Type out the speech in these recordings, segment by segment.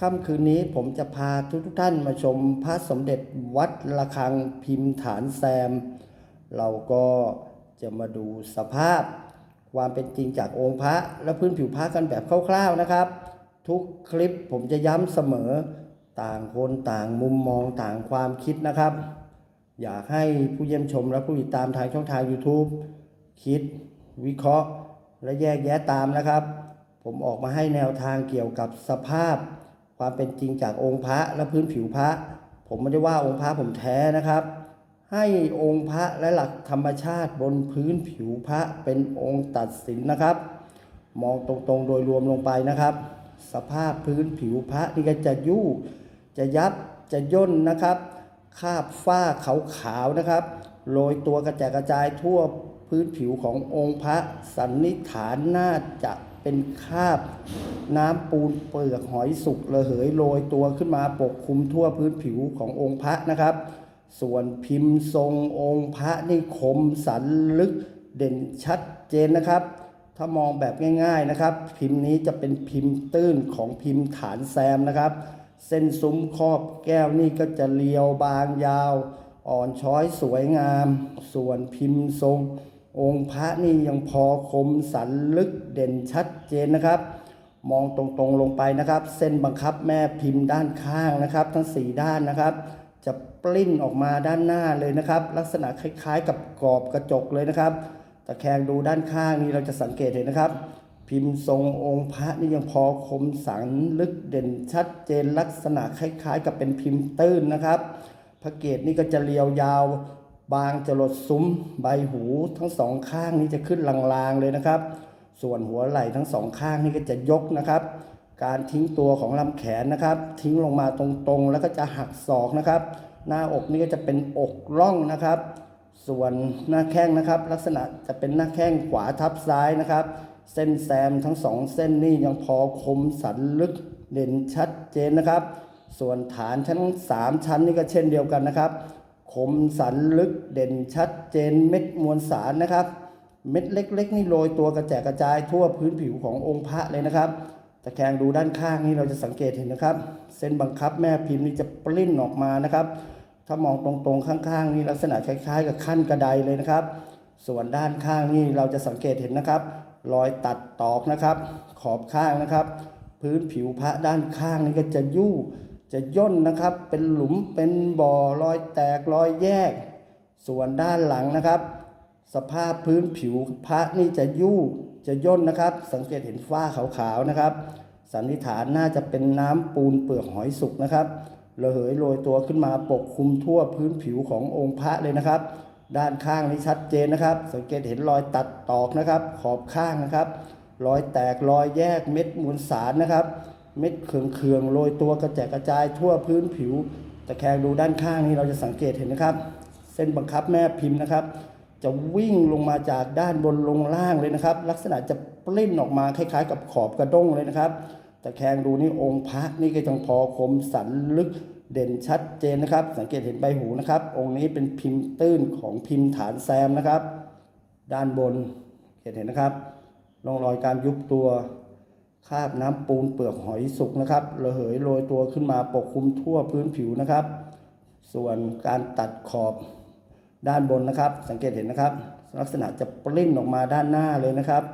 ค่ำคืนนี้ผมจะพาทุกทุกท่านมาชมพระสมเด็จวัดระฆังพิมพ์ฐานแซม เราก็จะมาดูสภาพ ความเป็นจริงจากองค์พระและพื้นผิวพระกันแบบคร่าวๆนะครับ ทุกคลิปผมจะย้ำเสมอต่างคนต่างมุมมองต่างความคิดนะครับ อยากให้ผู้เยี่ยมชมและผู้ติดตามทางช่องทาง YouTube คิดวิเคราะห์และแยกแยะตามนะครับ ผมออกมาให้แนวทางเกี่ยวกับสภาพ ความเป็นจริงจากองค์พระและพื้นผิวพระ ผมไม่ได้ว่าองค์พระผมแท้นะครับ ให้องค์พระและหลักธรรมชาติบนพื้นผิวพระเป็นองค์ตัดสินนะครับ มองตรงๆโดยรวมลงไปนะครับ สภาพพื้นผิวพระนี่ก็จะยู่จะยับจะย่นนะครับคาบฝ้าขาวๆนะครับโรยตัวกระจายกระจายทั่วพื้นผิวขององค์พระสันนิษฐานน่าจะ เป็นคราบน้ำปูนเปลือกหอยสุกระเหยโรยตัวขึ้นมาปกคลุมทั่วพื้นผิวขององค์พระนะครับ ส่วนพิมพ์ทรงองค์พระนี่คมสันลึกเด่นชัดเจนนะครับ ถ้ามองแบบง่าย ๆนะครับ พิมพ์นี้จะเป็นพิมพ์ตื้นของพิมพ์ฐานแซมนะครับ เส้นซุ้มครอบแก้วนี่ก็จะเรียวบางยาว อ่อนช้อยสวยงาม ส่วนพิมพ์ทรง องค์พระนี่ยังพอคมสันลึกเด่นชัดเจนนะครับ มองตรงๆลงไปนะครับ เส้นบังคับแม่พิมพ์ด้านข้างนะครับ ทั้ง 4 ด้านนะครับ จะปลิ้นออกมาด้านหน้าเลยนะครับ ลักษณะคล้ายๆ กับกรอบกระจกเลยนะครับตะแคงดูด้านข้างนี้เราจะสังเกตเห็นนะครับ พิมพ์ทรงองค์พระนี่ยังพอคมสันลึกเด่นชัดเจนลักษณะคล้ายๆ กับเป็นพิมพ์ตื้นนะครับ พระเกศนี่ก็จะเรียวยาว บางจรดซุ้มใบหูทั้งสองข้างนี่จะขึ้นลางๆเลยนะครับ ส่วนหัวไหล่ทั้งสองข้างนี่ก็จะยกนะครับ การทิ้งตัวของลำแขนนะครับ ทิ้งลงมาตรงๆ แล้วก็จะหักศอกนะครับ หน้าอกนี่ก็จะเป็นอกร่องนะครับ ส่วนหน้าแข้งนะครับ ลักษณะจะเป็นหน้าแข้งขวาทับซ้ายนะครับ เส้นแซมทั้งสองเส้นนี่ยังพอคมสันลึกเด่นชัดเจนนะครับ ส่วนฐานชั้นสามชั้นนี่ก็เช่นเดียวกันนะครับ คมสันลึกเด่นชัดเจนเม็ดมวลสารนะครับ เม็ดเล็ก ๆ นี่โรยตัวกระแจกกระจายทั่วพื้นผิวขององค์พระเลยนะครับตะแคงดูด้านข้างนี่เราจะสังเกตเห็นนะครับ เส้นบังคับแม่พิมพ์นี่จะปลิ้นออกมานะครับ ถ้ามองตรงๆข้างๆ นี่ลักษณะคล้าย ๆ กับขั้นกระไดเลยนะครับ ส่วนด้านข้างนี่เราจะสังเกตเห็นนะครับ รอยตัดตอกนะครับ ขอบข้างนะครับ พื้นผิวพระด้านข้างนี่ก็จะยู่ จะย่นนะครับเป็นหลุมเป็นบ่อรอยแตกรอยแยก ส่วนด้านหลังนะครับ สภาพพื้นผิวพระนี่จะยู่จะย่นนะครับ สังเกตเห็นฝ้าขาวๆนะครับ สันนิษฐานน่าจะเป็นน้ำปูนเปลือกหอยสุกนะครับระเหยโรยตัวขึ้นมาปกคลุมทั่วพื้นผิวขององค์พระเลยนะครับ ด้านข้างนี้ชัดเจนนะครับ สังเกตเห็นรอยตัดตอกนะครับ ขอบข้างนะครับ รอยแตกรอยแยกเม็ดมวลสารนะครับ เม็ดเคืองๆโรยตัวกระแจกกระจายทั่วพื้นผิวตะแคงดูด้านข้างนี้เราจะสังเกตเห็นนะครับ เส้นบังคับแม่พิมพ์นะครับ จะวิ่งลงมาจากด้านบนลงล่างเลยนะครับ ลักษณะจะปลิ้นออกมาคล้ายๆ กับขอบกระด้งเลยนะครับตะแคงดูนี่องค์พระนี่ก็ยังพอคมสันลึกเด่นชัดเจนนะครับ สังเกตเห็นใบหูนะครับ องค์นี้เป็นพิมพ์ตื้นของพิมพ์ฐานแซมนะครับ ด้านบนเห็นเห็นนะครับร่องรอยการยุบตัว คาบน้ำปูนเปลือกหอยสุกนะครับ ระเหยโรยตัวขึ้นมาปกคลุมทั่วพื้นผิวนะครับ ส่วนการตัดขอบด้านบนนะครับ สังเกตเห็นนะครับ ลักษณะจะปลิ้นออกมาด้านหน้าเลยนะครับ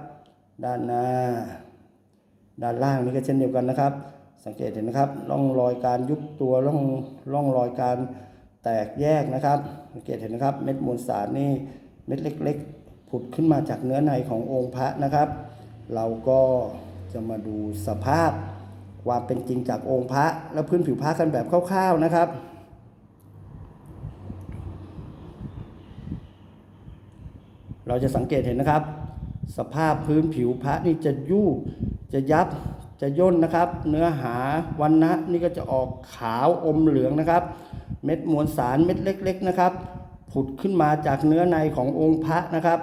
ด้านหน้า ด้านล่างนี่ก็เช่นเดียวกันนะครับ สังเกตเห็นนะครับร่องรอยการยุบตัวร่องร่องรอยการแตกแยกนะครับ สังเกตเห็นนะครับ เม็ดมวลสารนี่เม็ดเล็ก ๆ ผุดขึ้นมาจากเนื้อในขององค์พระนะครับ เราก็ จะมาดูสภาพความเป็นจริงจากองค์พระและพื้นผิวพระกันแบบคร่าวๆนะครับ เราจะสังเกตเห็นนะครับ สภาพพื้นผิวพระนี่จะยู่จะยับจะย่นนะครับ เนื้อหาวันนะนี่ก็จะออกขาวอมเหลืองนะครับ เม็ดมวลสารเม็ดเล็ก ๆนะครับ ผุดขึ้นมาจากเนื้อในขององค์พระนะครับ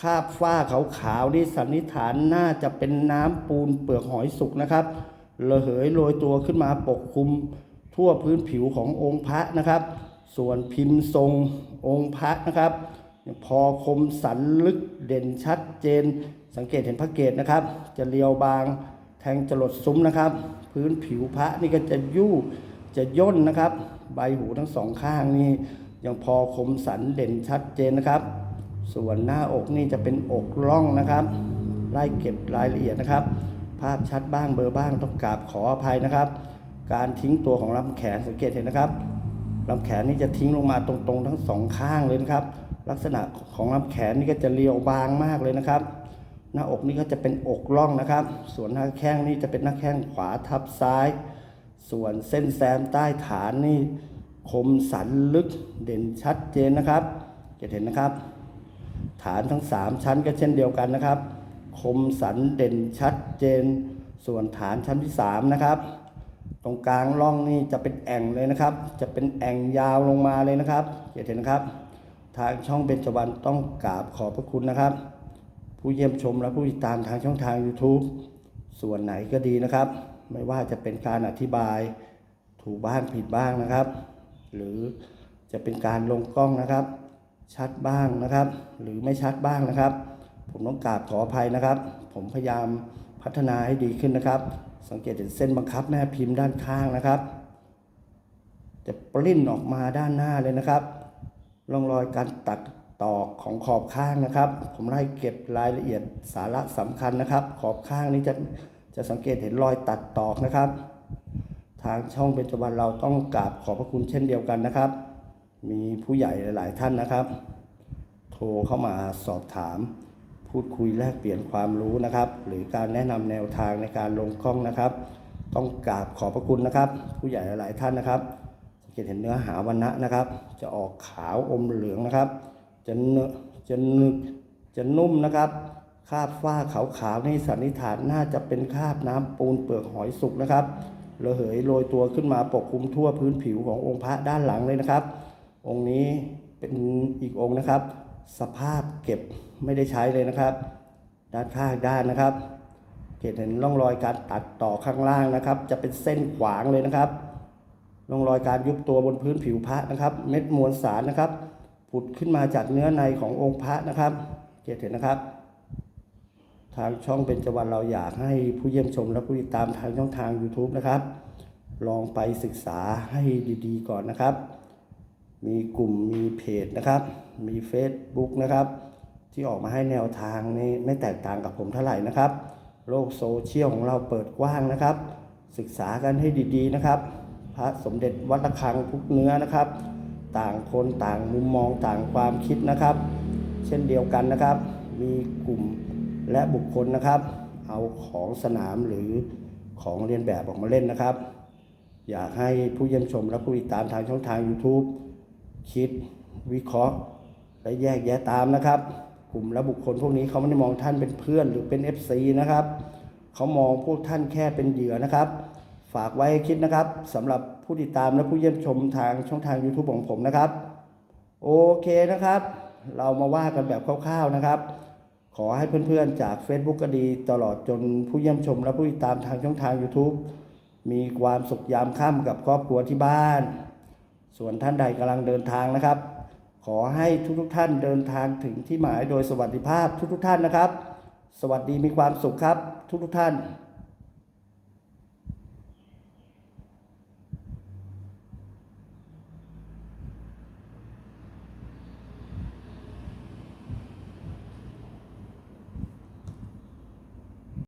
คาบฝ้าขาวๆนี่สันนิษฐานน่าจะเป็นน้ำปูนเปลือกหอยสุกนะครับระเหยโรยตัวขึ้นมาปกคลุมทั่วพื้นผิวขององค์พระนะครับ ส่วนพิมพ์ทรงองค์พระนะครับ พอคมสันลึกเด่นชัดเจน สังเกตเห็นพระเกศนะครับ จะเรียวบางแทงจรดซุ้มนะครับ พื้นผิวพระนี่ก็จะยู่จะย่นนะครับ ใบหูทั้งสองข้างนี่ยังพอคมสันเด่นชัดเจนนะครับ ส่วนหน้าอกนี่จะเป็นอกร่องนะครับ ไล่เก็บรายละเอียดนะครับ ภาพชัดบ้างเบอร์บ้างต้องกราบขออภัยนะครับ การทิ้งตัวของลำแขนสังเกตเห็นนะครับลำแขนนี่จะทิ้งลงมาตรงๆ ทั้งสองข้างเลยนะครับ ลักษณะของลำแขนนี่ก็จะเรียวบางมากเลยนะครับ หน้าอกนี่ก็จะเป็นอกร่องนะครับ ส่วนหน้าแข้งนี่จะเป็นหน้าแข้งขวาทับซ้าย ส่วนเส้นแซมใต้ฐานนี่คมสันลึกเด่นชัดเจนนะครับจะเห็นนะครับ ฐานทั้ง 3 ชั้นก็เช่นเดียวกันนะครับ คมสันเด่นชัดเจน ส่วนฐานชั้นที่ 3 นะครับ ตรงกลางร่องนี่จะเป็นแอ่งเลยนะครับ จะเป็นแอ่งยาวลงมาเลยนะครับเห็นนะครับ ทางช่องเบญจวรรณต้องกราบขอบพระคุณนะครับ ผู้เยี่ยมชมและผู้ติดตามทางช่องทาง YouTube ส่วนไหนก็ดีนะครับ ไม่ว่าจะเป็นการอธิบายถูกบ้างผิดบ้างนะครับ หรือจะเป็นการลงกล้องนะครับ ชัดบ้างนะครับ หรือไม่ชัดบ้างนะครับ ผมต้องกราบขออภัยนะครับ ผมพยายามพัฒนาให้ดีขึ้นนะครับ สังเกตเห็นเส้นบังคับแม่พิมพ์ด้านข้างนะครับ จะปริ้นออกมาด้านหน้าเลยนะครับร่องรอยการตัดตอกของขอบข้างนะครับ ผมไล่เก็บรายละเอียดสาระสำคัญนะครับ ขอบข้างนี้จะจะสังเกตเห็นรอยตัดตอกนะครับ ทางช่องเบญจวรรณเราต้องกราบขอบพระคุณเช่นเดียวกันนะครับ มีผู้ใหญ่หลาย ๆ ท่านนะครับ โทรเข้ามาสอบถาม พูดคุยแลกเปลี่ยนความรู้นะครับ หรือการแนะนำแนวทางในการลงกล้องนะครับ ต้องกราบขอบพระคุณนะครับ ผู้ใหญ่หลาย ๆ ท่านนะครับสังเกตเห็นเนื้อหาวันนะนะครับ จะออกขาวอมเหลืองนะครับจะเนอจะนึกจะนุ่มนะครับคราบฝ้าขาวๆนี่สันนิษฐานน่าจะเป็นคราบน้ำปูนเปลือกหอยสุกนะครับระเหยโรยตัวขึ้นมาปกคลุมทั่วพื้นผิวขององค์พระด้านหลังเลยนะครับ องค์นี้เป็นอีกองค์นะครับ สภาพเก็บไม่ได้ใช้เลยนะครับ ด้านข้างด้านนะครับเห็นร่องรอยการตัดต่อข้างล่างนะครับ จะเป็นเส้นขวางเลยนะครับร่องรอยการยุบตัวบนพื้นผิวพระนะครับ เม็ดมวลสารนะครับ ผุดขึ้นมาจากเนื้อในขององค์พระนะครับเห็นนะครับ ทางช่องเป็นจวันเราอยากให้ผู้เยี่ยมชมและผู้ติดตามทางช่องทาง YouTube นะครับ ลองไปศึกษาให้ดีๆ ก่อนนะครับ มีกลุ่มมีเพจนะครับ มี Facebook นะครับ ที่ออกมาให้แนวทางนี่ไม่แตกต่างกับผมเท่าไหร่นะครับ โลกโซเชียลของเราเปิดกว้างนะครับ ศึกษากันให้ดีๆนะครับ พระสมเด็จวัดระฆังทุกเนื้อนะครับ ต่างคนต่างมุมมองต่างความคิดนะครับ เช่นเดียวกันนะครับ มีกลุ่มและบุคคลนะครับ เอาของสนามหรือของเรียนแบบออกมาเล่นนะครับ อยากให้ผู้เยี่ยมชมและผู้ติดตามทางช่องทาง YouTube คิดวิเคราะห์และแยกแยะตามนะครับ กลุ่มและบุคคลพวกนี้เขาไม่ได้มองท่านเป็นเพื่อนหรือเป็น FC นะครับเขามองพวกท่านแค่เป็นเหยื่อนะครับ ฝากไว้ให้คิดนะครับสำหรับผู้ติดตามและผู้เยี่ยมชมทางช่องทาง YouTube ของผมนะครับ โอเคนะครับ เรามาว่ากันแบบคร่าวๆนะครับ ขอให้เพื่อนๆจาก Facebook ก็ดี ตลอดจนผู้เยี่ยมชมและผู้ติดตามทางช่องทาง YouTube มีความสุขยามค่ำกับครอบครัวที่บ้าน ส่วนท่านใดกำลังเดินทางนะครับ ขอให้ทุกๆท่านเดินทางถึงที่หมายโดยสวัสดิภาพทุกๆท่านนะครับ สวัสดีมีความสุขครับ ทุกๆท่าน